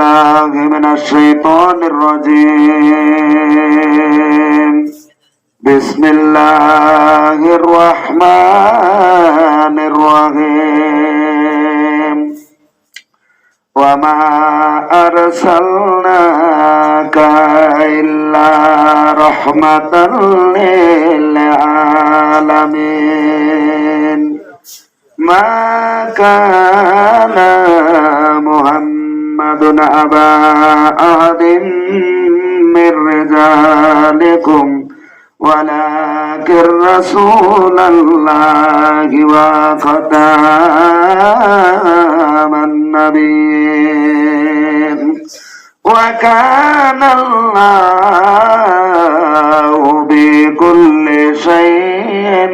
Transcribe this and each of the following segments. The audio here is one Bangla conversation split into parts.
بالله من الشيطان الرجيم بسم الله الرحمن الرحيم وما أرسلناك إلا رحمة للعالمين ما كان محمد أبا أحد من رجالكم ولكن رسول الله وختام النبيين وكان الله بكل شيء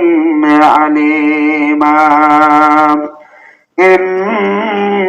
عليما. إن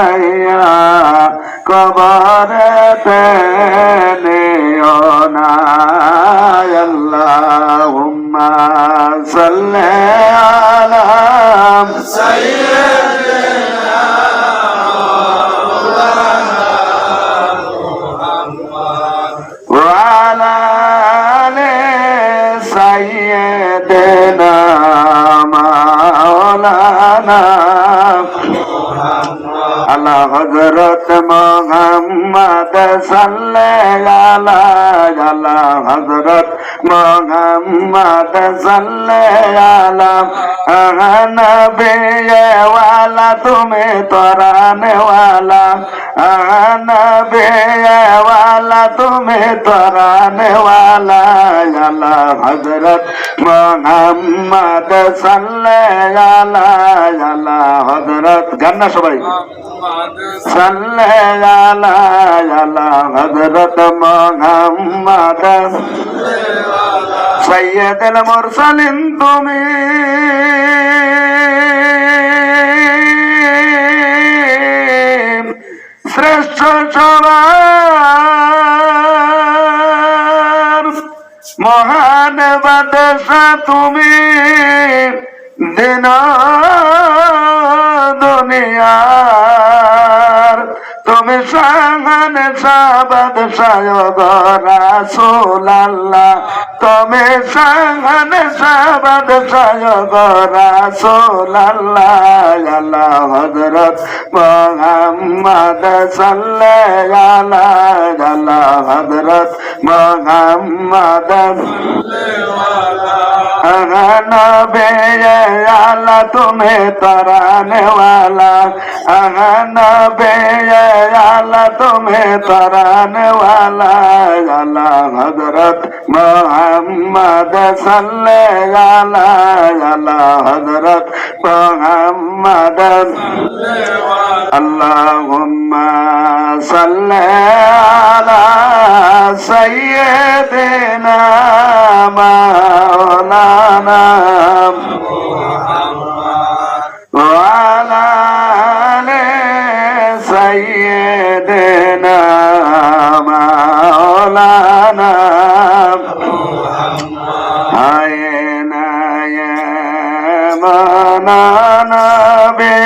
উঠাইয়া কবরে পেলেও না আল্লাহুম্মা সাল্লি व्रतमहं মোহাম্মদ সাল্লালা আলা হযরত মোহাম্মদ সাল্লালা নবী ওয়ালা, তুমি তরানে ওয়ালা। নবী তুমি তরানে ওয়ালা। আলা হযরত মোহাম্মদ সাল্লালা আলা হযরত। গান্না সবাই। সাল্লালা আলা হযরত মুহাম্মদ সৈয়দুল মুরসালিন তুমি শ্রেষ্ঠ সবার মহান বাদশা তুমি দিন দুনিয়ার তুমি সাহান সাবাদ সায়গ রাসুল আল্লাহ তুমি সাহান সাবাদ সায়গ রাসুল আল্লাহ আল্লাহ হজরত মোহাম্মদ আল্লাহ হজরত মোহাম্মদ नबे आला तुम्हें तराने वाला नबे आला तुम्हें तराने वाला आला हजरत मोहम्मद सल्ले आला आला हजरत मोहम्मद अल्लाहुम्मा सल्ले आला सैयदना मौला নাম ওয়ালালে সাইয়েদেনা মাওলানা। হায় না মানা নবী।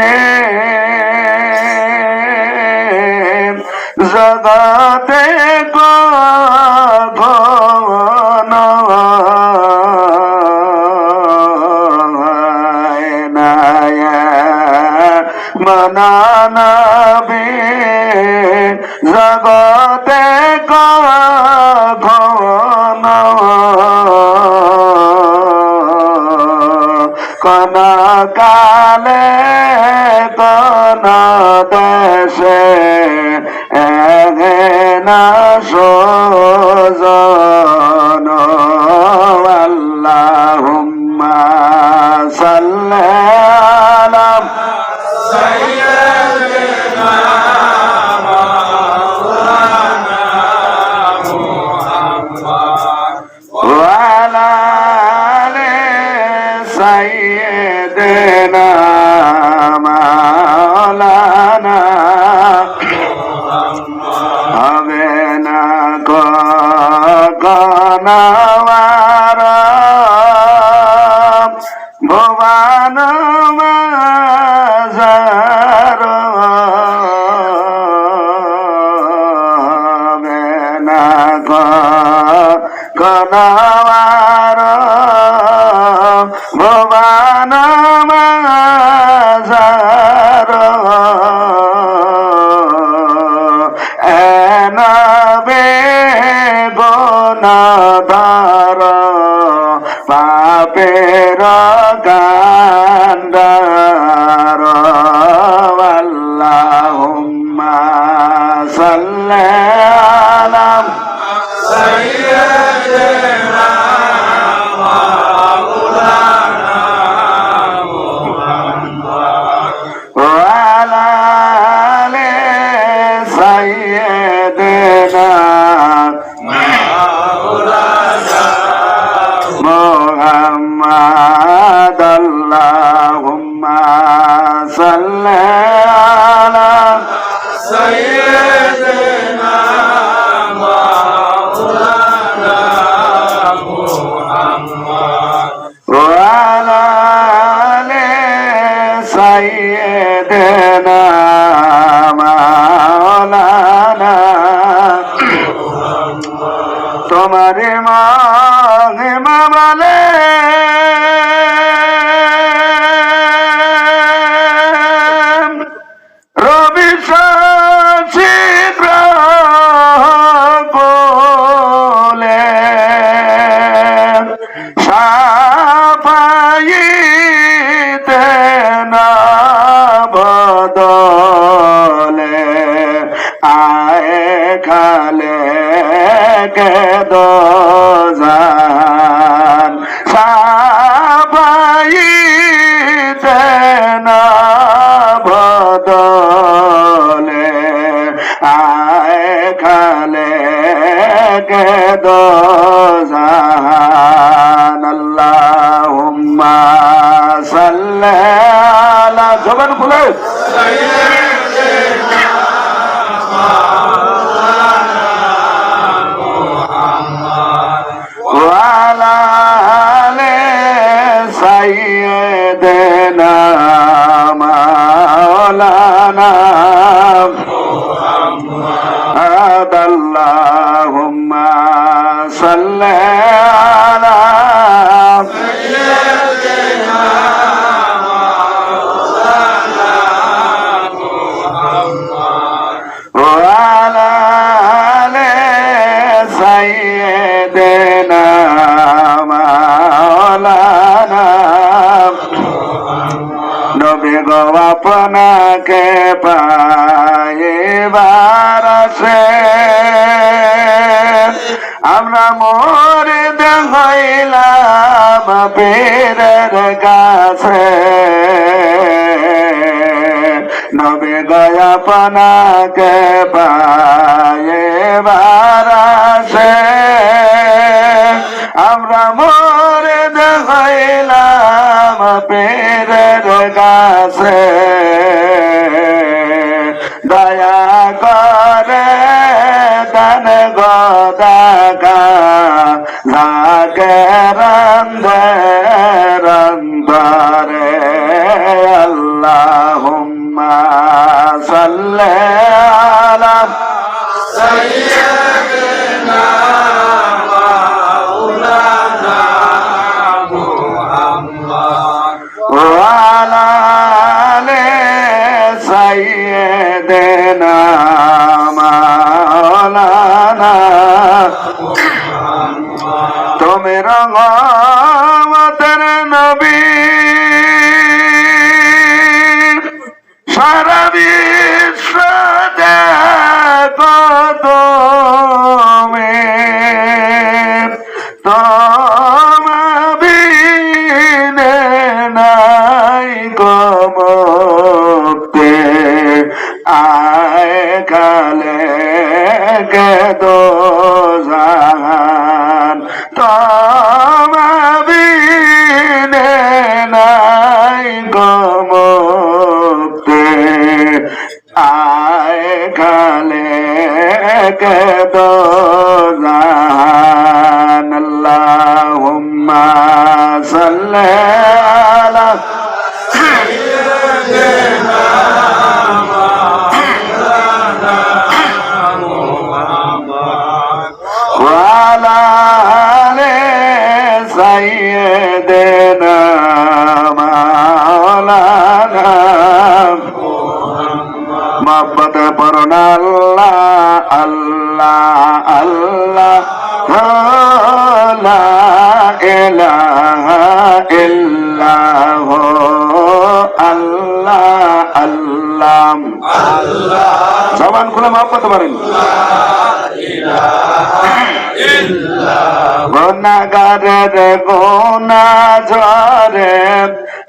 কোন কালে কোন দেশে না মা বলে রবি বলে সাফাইতে না বদলে আয় খালে কে দোজান আল্লাহুম্মা সাল্লি আলা জবান খুলে। আমরা মরিদ হইলাম পীরের কাছে নবী গয়া আপনাকে পাইবার আসে আমরা মোরে দেখাইলাম পেরের গাছে। দয়া লাগে রন্ধে রন্ধরে আল্লাহুম্মা আল্লাহ আল্লাহ আল্লাহ আল্লাহ আল্লাহ জবান খুলে মহব্বত পারেন? গুণাগারের গুণা ঝরে।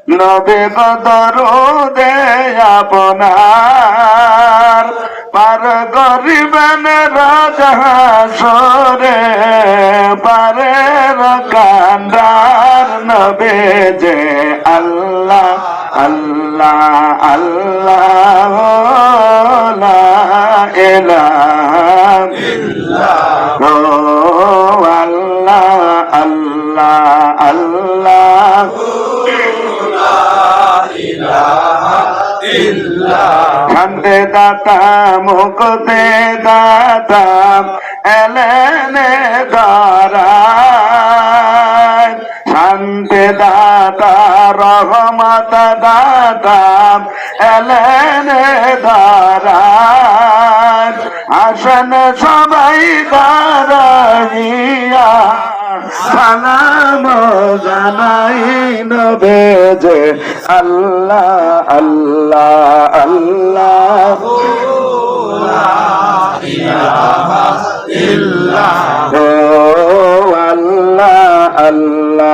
নবে দরুদে আপনার। পার করিবেন রাজা সরে পারের কান্দার নবে যে আল্লাহ আল্লাহ আল্লাহ ইলাহা ও আল্লাহ আল্লাহ আল্লাহ শান্তি দাতা মুক্তি দাতা। এলেনে দ্বারা শান্তি দাতা রহমত দাতা। এলেনে দ্বারা আসন সবাই দাঁড়াইয়া সালাম জানাই নবে যে আল্লাহ আল্লাহ আল্লাহ। আল্লাহ আল্লাহ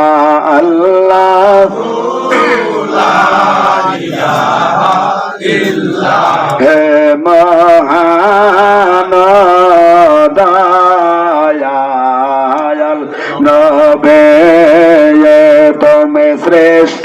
আল্লাহ। হে মহান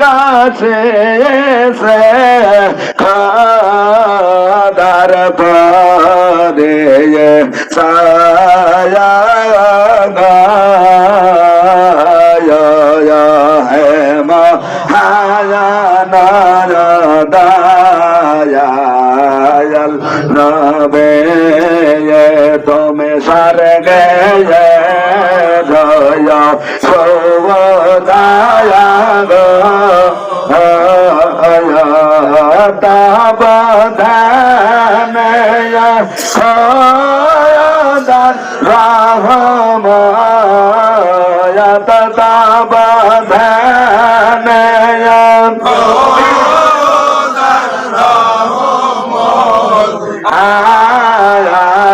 কাছে সে খাদার পরে সায়া নবে তুমি সর গয়ে জয়া সৌদ দয়া গো তাবধানয়া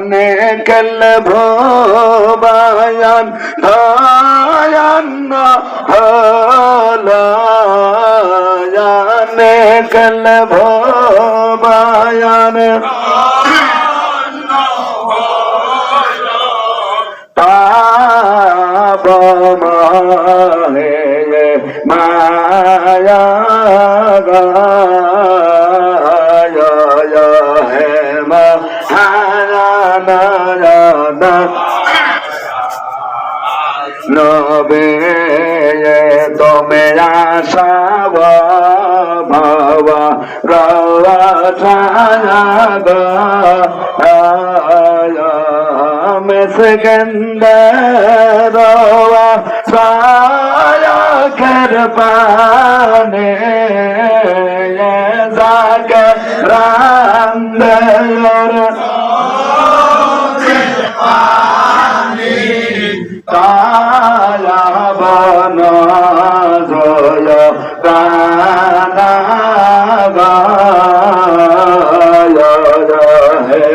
সারে গায় হে মা হায়ানয় দয়াল নবে তুমি প্রভু রয়ং কার নেকল ভোবায়ন ধয়ান হলায়ানে কল ভোবায়ন পাপ মাহে মায়া নবে তুমি আশাব ভাবা মেসগন্ধ রওয়া ছায়া কর পানে। জাগ রান্দর তালা বন জয় গানা গায় হে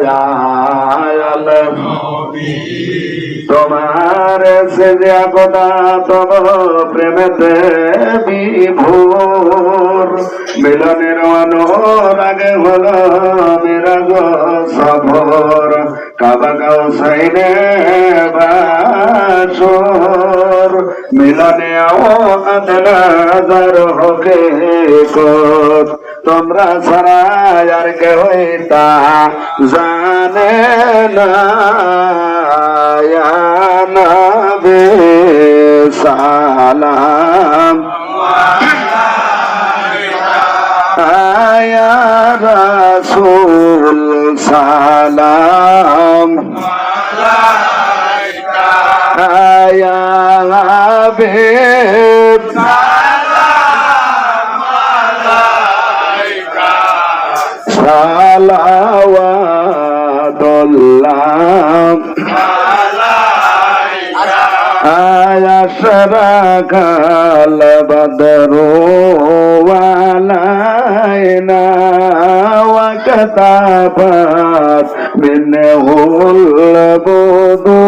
গায়াল তোমার সে কথা তব প্রেমেতে বিভোর। মিলনের অনুরাগে হল বিরাগ সফর কাবা সাইনে বাসর। মিলনে আও আদনাজার হকে কত তোমরা ছাড়া আর কে হইতা জানে না। নবী সালাম। আয়া রাসূল সালাম। আয়া হাবিব ودلام أيشرك البدر وعلينا وكتبت منه البدور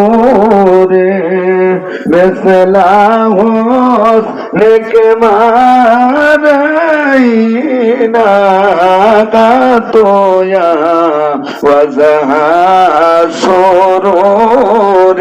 مثل حسنك ما رأينا قط يا وزها سرور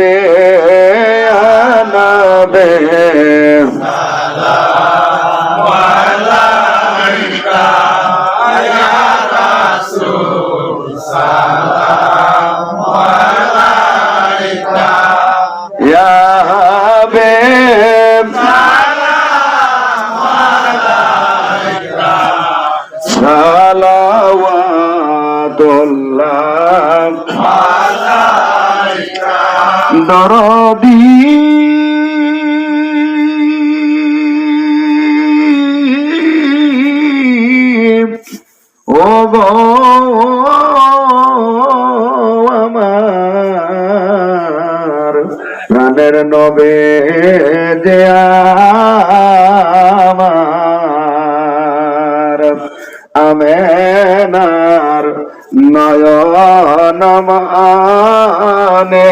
দরদি ও গো আমার প্রাণের নবে যে আমার আমেনার নয়ন মানে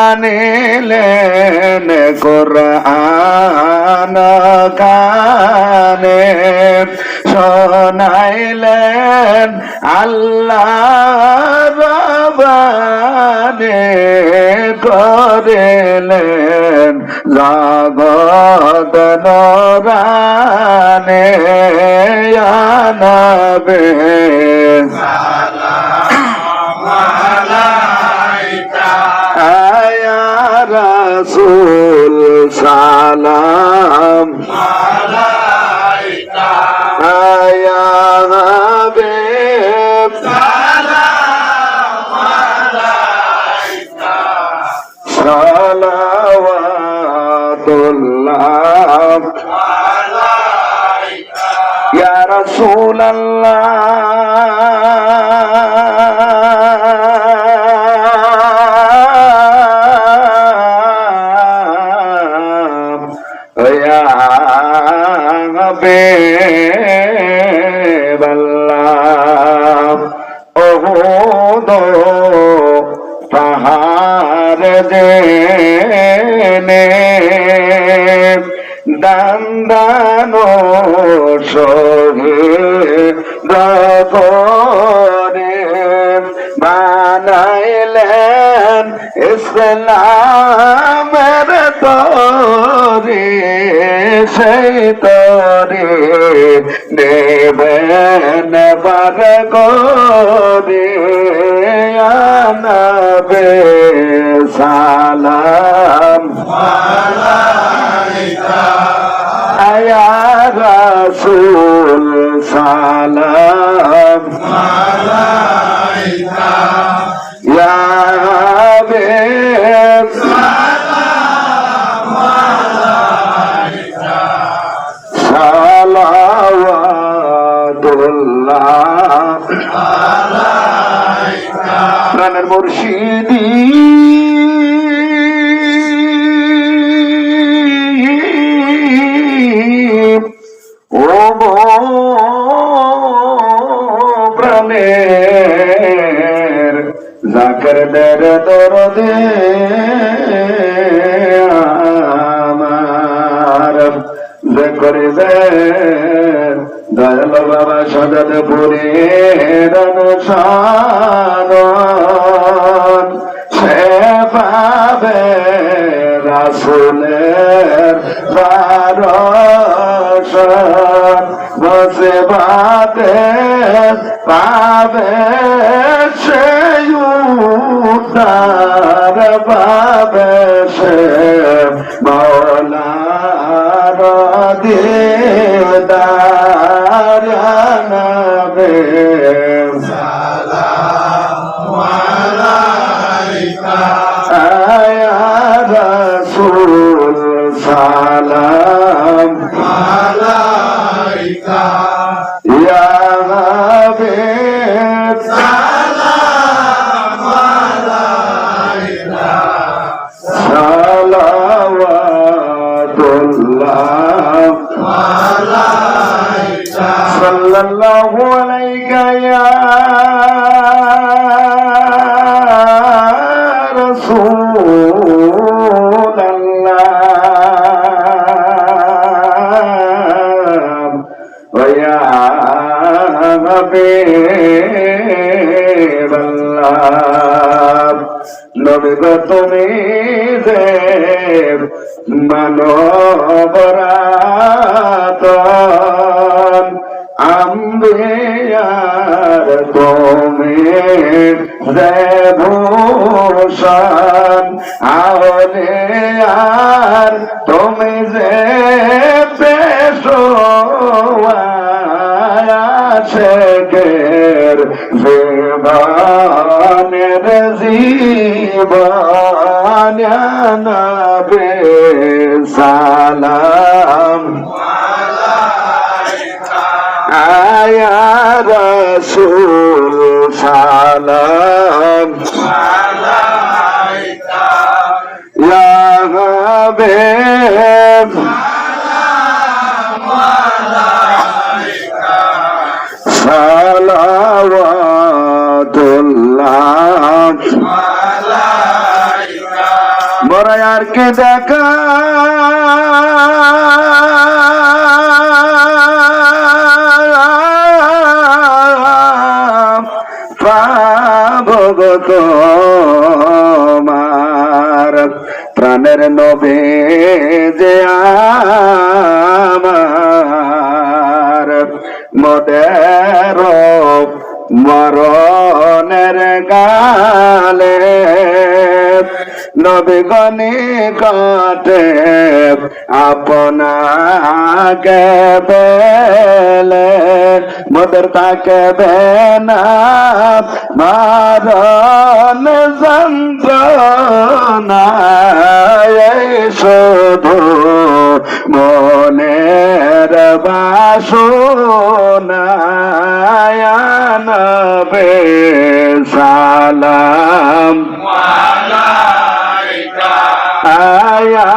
আনিলেন কোরআন গানে শোনাইলেন আল্লাহ রবানে করে বানাইলেন জগত নরানে আনাবে। আয়া রাসূল সালাম। আয়া হাবিব। ওহুদ পাহাড় দেনে দান দানো সহে ইসলামের তরে সেই তরে নেবেন বার করে আনাবে সালাম। আয়া রাসূল সালাম। ইয়া মুর্শিদি। ও প্রাণের জাকের দের দরদে আমার। দয়াল বাবা সদত পুরে বাতে পাবে সেই উদ্ধার সালাওয়াতুল্লাহ। সাল্লাল্লাহু আলাইকা ইয়া তুমি যে মানবরাতন। আম্বিয়ার তুমি যে ভূষণ আহলে আর তুমি যে পেশোয়া শেখের জীবনের জীবন নবে সালাম। আয়া রসুল সালাম। দেখা। পাবগত মার প্রাণের প্রাণের নবে যে আমার মদের মরণের গালে নবীগণি কাটে আপনাকে বেলে মদের তাকে বেনা মারণ যন্ত্রণা শুধু মনের বাসনায়ানবে সালাম। আয়া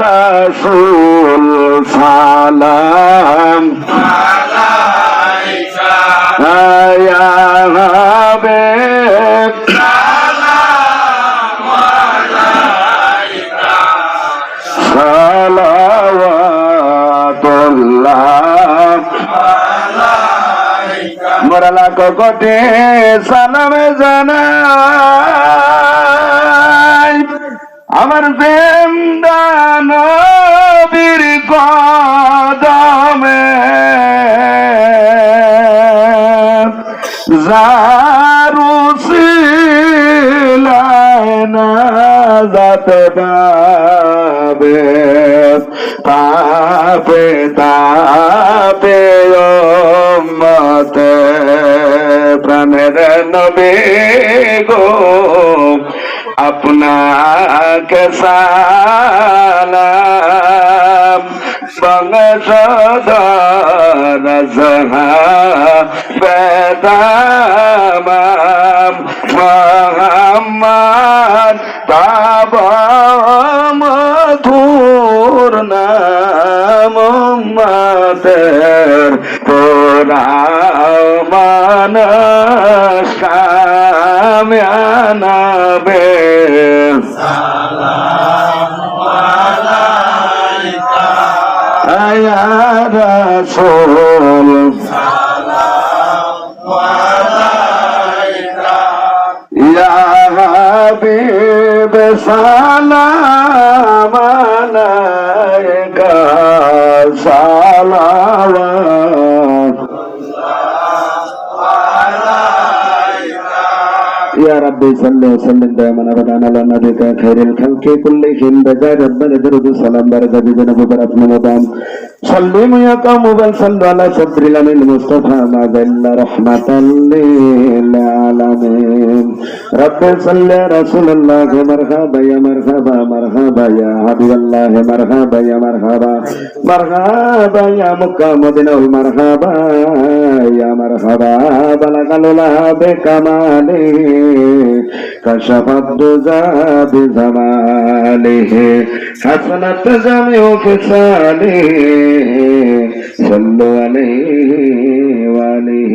রসুল সালাম। আয়া হবে মরালা কোটে সালামে জানাই। আমার জিন্দান বীর কদমে জারু যাতে পাবে। তাপে তাপে মতে প্রাণের নবী আপনাকে সালাম বংশধর জহা বেদামাম মোহাম্মদ তাব মধুর নাম মাতের তোরা মানস কাম্যানাবে আয়া রাসূল ইয়া হাবিব সালাম। আলাইকা সালাওয়াত ربي صل وسلم دائما ابدا على نبيك خير الخلق كلهم بجاء ربنا درود السلام بارك بجنب بركنا مدام سلموا يا قوم بل صلوا على صدر لنا المصطفى ما ذل رحمة للعالمين رب صل يا رسول الله مرحبا يا مرحبا مرحبا يا حبيب الله مرحبا يا مرحبا مرحبا يا مكة مدينة مرحبا يا مرحبا بلغ الأولى بكماله كشفت دجى بجماله حسنت جميع خصاله صلوا عليه وآله